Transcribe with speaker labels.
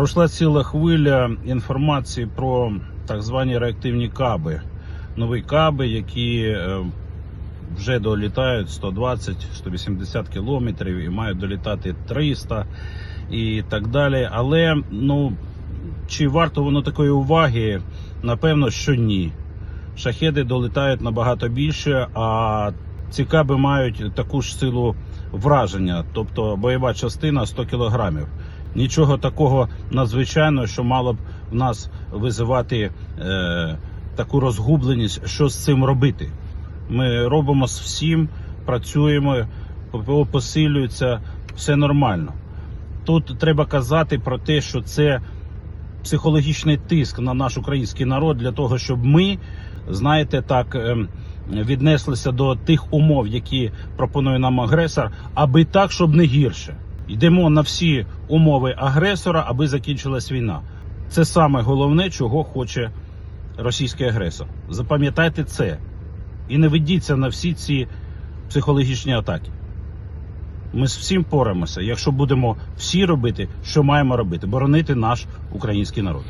Speaker 1: Пройшла ціла хвиля інформації про так звані реактивні каби. Нові каби, які е, вже долітають 120-180 кілометрів і мають долітати 300 і так далі. Але ну чи варто воно такої уваги? Напевно, що ні. Шахеди долітають набагато більше, а ці каби мають таку ж силу враження, тобто бойова частина 100 кілограмів. Нічого такого надзвичайного, що мало б в нас визивати е, таку розгубленість, що з цим робити. Ми робимо з всім, працюємо, ППО посилюється, все нормально. Тут треба казати про те, що це психологічний тиск на наш український народ для того, щоб ми, знаєте, так ем, віднеслися до тих умов, які пропонує нам агресор, аби так, щоб не гірше. Йдемо на всі умови агресора, аби закінчилась війна. Це саме головне, чого хоче російський агресор. Запам'ятайте це і не ведіться на всі ці психологічні атаки. Ми з всім порамося, якщо будемо всі робити, що маємо робити, боронити наш український народ.